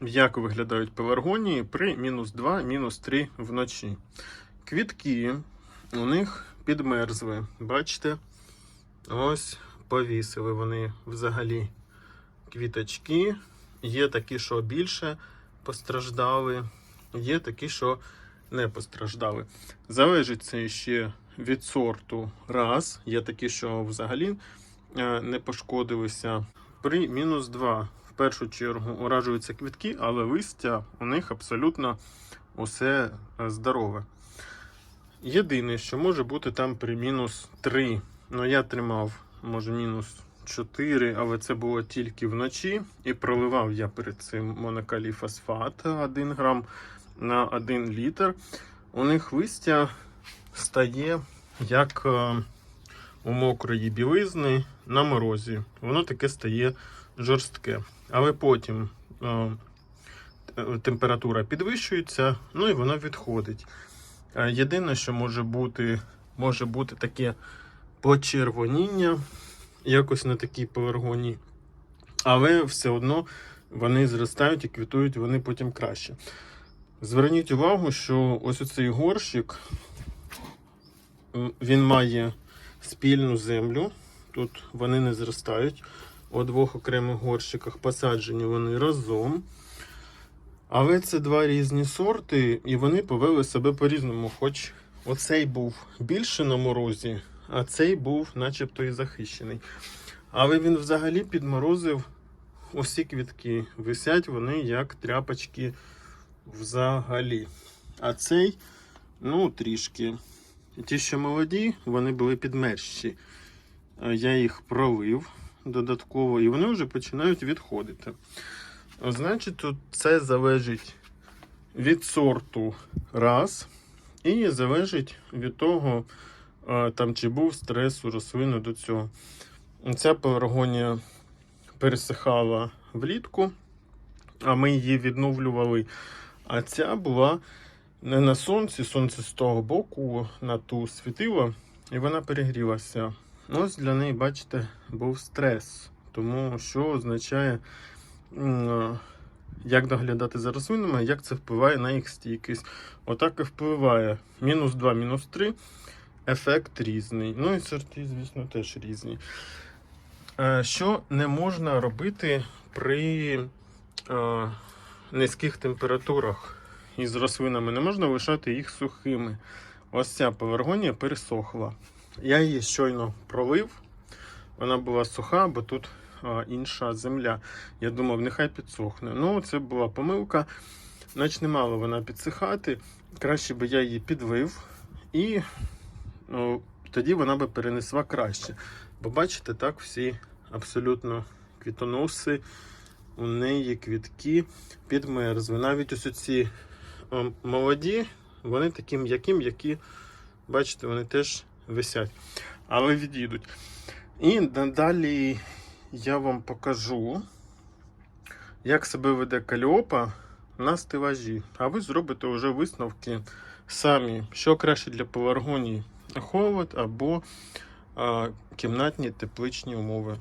як виглядають пеларгонії при мінус 2, мінус 3 вночі. Квітки у них підмерзли. Бачите? Ось повісили вони взагалі квіточки. Є такі, що більше постраждали, є такі, що не постраждали. Залежить це ще від сорту раз. Є такі, що взагалі е, не пошкодилися. При мінус 2 в першу чергу уражуються квітки, але листя у них абсолютно усе е, здорове. Єдине, що може бути там при мінус 3. Ну, я тримав, може, мінус 4, але це було тільки вночі. І проливав я перед цим монокалій фосфат 1 грам на 1 літр. У них листя стає як е, у мокрої білизни на морозі. Воно таке стає жорстке. Але потім е, т- температура підвищується, ну і воно відходить. Е, Єдине, що може бути, може бути таке почервоніння, якось на такій пеларгонії. Але все одно вони зростають і квітують вони потім краще. Зверніть увагу, що ось оцей горщик він має спільну землю. Тут вони не зростають. У двох окремих горщиках посаджені вони разом. Але це два різні сорти, і вони повели себе по-різному. Хоч оцей був більше на морозі, а цей був начебто і захищений. Але він взагалі підморозив усі квітки. Висять вони як тряпочки взагалі. А цей, ну, трішки. Ті, що молоді, вони були підмерщі. Я їх пролив додатково, і вони вже починають відходити. Значить, тут це залежить від сорту раз, і залежить від того, там, чи був стрес у рослини до цього. Ця пеларгонія пересихала влітку, а ми її відновлювали. А ця була не на сонці, сонце з того боку на ту світило, і вона перегрілася. Ось для неї, бачите, був стрес. Тому що означає, як доглядати за рослинами, як це впливає на їх стійкість. Отак і впливає. Мінус 2, мінус 3. Ефект різний. Ну і сорти, звісно, теж різні. Е, Що не можна робити при е, низьких температурах із рослинами? Не можна лишати їх сухими. Ось ця пеларгонія пересохла. Я її щойно пролив. Вона була суха, бо тут а, інша земля. Я думав, нехай підсохне. Ну, це була помилка. Значить, не мала вона підсихати. Краще би я її підлив, і ну, тоді вона би перенесла краще. Бо бачите, так всі абсолютно квітоноси, у неї квітки підмерзли. Навіть ось ці молоді, вони такі м'які, м'які, бачите, вони теж висять, але відійдуть. І надалі я вам покажу, як себе веде каліопа на стелажі. А ви зробите вже висновки самі, що краще для пеларгонії холод або а, кімнатні тепличні умови.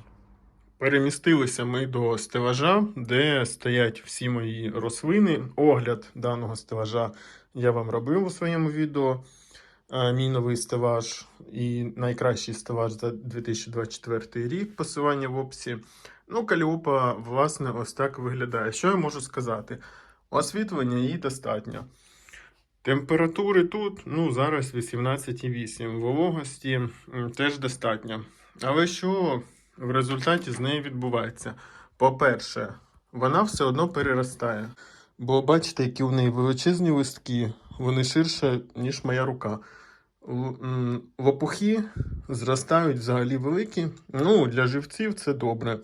Перемістилися ми до стелажа, де стоять всі мої рослини. Огляд даного стелажа я вам робив у своєму відео. Мій новий стелаж і найкращий стелаж за 2024 рік. Посилання в описі. Ну, каліопа, власне, ось так виглядає. Що я можу сказати? Освітлення її достатньо. Температури тут, ну, зараз 18,8. Вологості теж достатньо. Але що в результаті з нею відбувається? По-перше, вона все одно переростає. Бо бачите, які у неї величезні листки, вони ширше, ніж моя рука. Лопухи зростають взагалі великі. Ну, для живців це добре.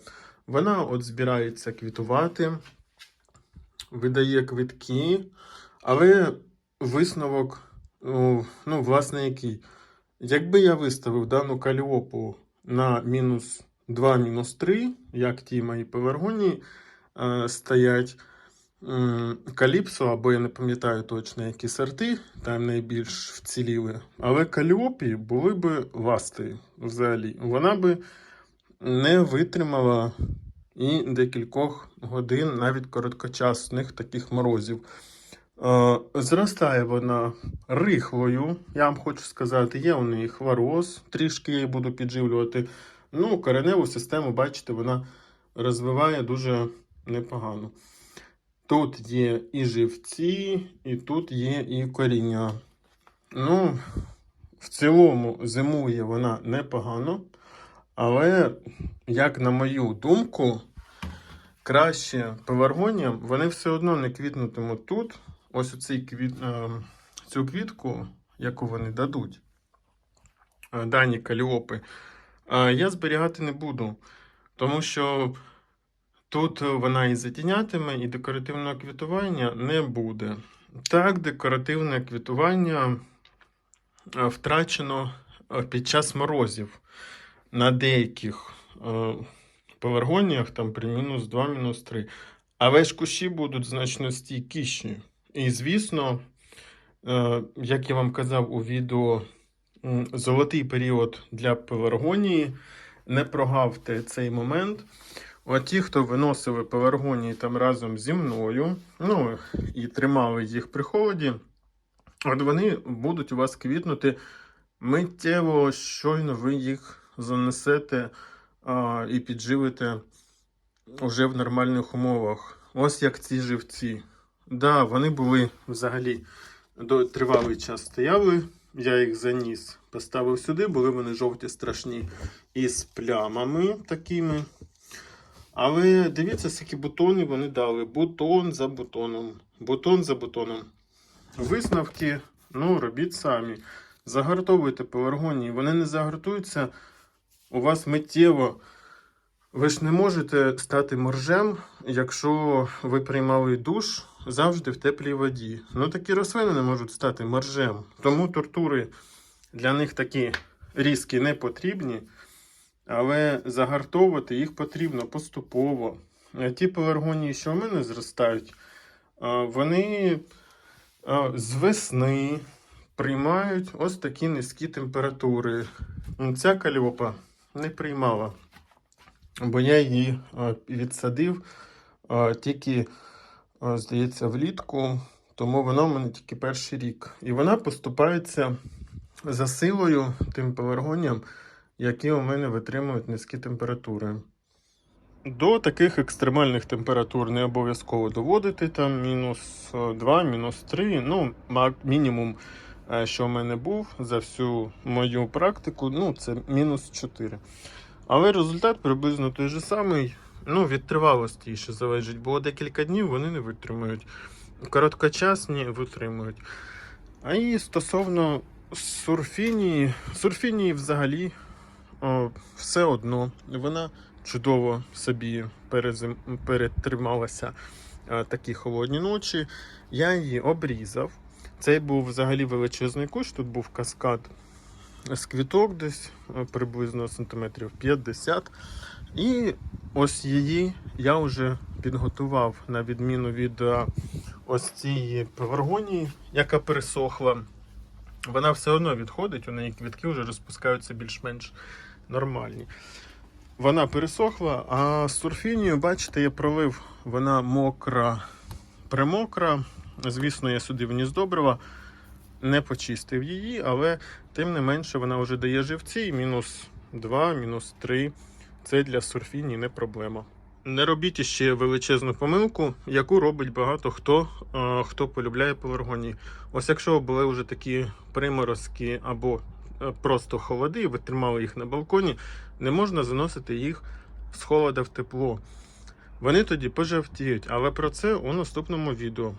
Вона от збирається квітувати, видає квитки, але висновок, ну, власне, який? Якби я виставив дану каліопу на мінус 2, мінус 3, як ті мої пеларгонії е, стоять, Каліпсо, або я не пам'ятаю точно, які сорти там найбільш вціліли. Але каліопі були би ласти взагалі. Вона би не витримала і декількох годин, навіть короткочасних таких морозів. Е, Зростає вона рихлою, я вам хочу сказати, є у неї хвороз, трішки я її буду підживлювати. Ну, кореневу систему, бачите, вона розвиває дуже непогано. Тут є і живці, і тут є і коріння. Ну, в цілому зимує вона непогано, але, як на мою думку, краще пеларгоніям, вони все одно не квітнутимуть тут. Ось оцей квіт, е, цю квітку, яку вони дадуть, е, дані каліопи, е, я зберігати не буду, тому що тут вона і затінятиме, і декоративного квітування не буде. Так, декоративне квітування е, втрачено е, під час морозів на деяких е, пеларгоніях там при мінус 2, мінус 3. Але ж кущі будуть значно стійкіші. І, звісно, е, як я вам казав у відео, золотий період для пеларгонії. Не прогавте цей момент. От ті, хто виносили пеларгонії там разом зі мною, ну і тримали їх при холоді, от вони будуть у вас квітнути миттєво, щойно ви їх занесете а, і підживите уже в нормальних умовах. Ось як ці живці. Да, вони були взагалі до тривалий час стояли. Я їх заніс, поставив сюди, були вони жовті страшні із плямами такими. Але дивіться, скільки бутони вони дали. Бутон за бутоном. Бутон за бутоном. Висновки, ну, робіть самі. Загартовуйте пеларгонії. Вони не загартуються у вас миттєво. Ви ж не можете стати моржем, якщо ви приймали душ завжди в теплій воді. Ну такі рослини не можуть стати моржем. Тому тортури для них такі різкі не потрібні, але загартовувати їх потрібно поступово. Ті пеларгонії, що в мене зростають, вони з весни приймають ось такі низькі температури. Ця кальопа не приймала бо я її е, відсадив е, тільки, е, здається, влітку, тому вона в мене тільки перший рік. І вона поступається за силою тим пеларгоніям, які у мене витримують низькі температури. До таких екстремальних температур не обов'язково доводити там мінус 2, мінус 3, ну, мінімум, е, що в мене був за всю мою практику, ну, це мінус 4. Але результат приблизно той же самий. Ну, від тривалості ще залежить, бо декілька днів вони не витримують. Короткочасні витримують. А і стосовно сурфінії, сурфінії взагалі все одно вона чудово собі перетрималася такі холодні ночі. Я її обрізав. Цей був взагалі величезний кущ, тут був каскад з квіток десь приблизно сантиметрів 50. І ось її я вже підготував на відміну від ось цієї пеларгонії, яка пересохла. Вона все одно відходить, у неї квітки вже розпускаються більш-менш нормальні. Вона пересохла, а з сурфінією, бачите, я пролив, вона мокра, примокра. Звісно, я сюди вніс добрива, не почистив її, але тим не менше вона вже дає живці, мінус 2, мінус 3. Це для сурфінії не проблема. Не робіть ще величезну помилку, яку робить багато хто, е, хто полюбляє пеларгонії. Ось якщо були вже такі приморозки або просто холоди, і ви тримали їх на балконі, не можна заносити їх з холода в тепло. Вони тоді пожавтіють, але про це у наступному відео.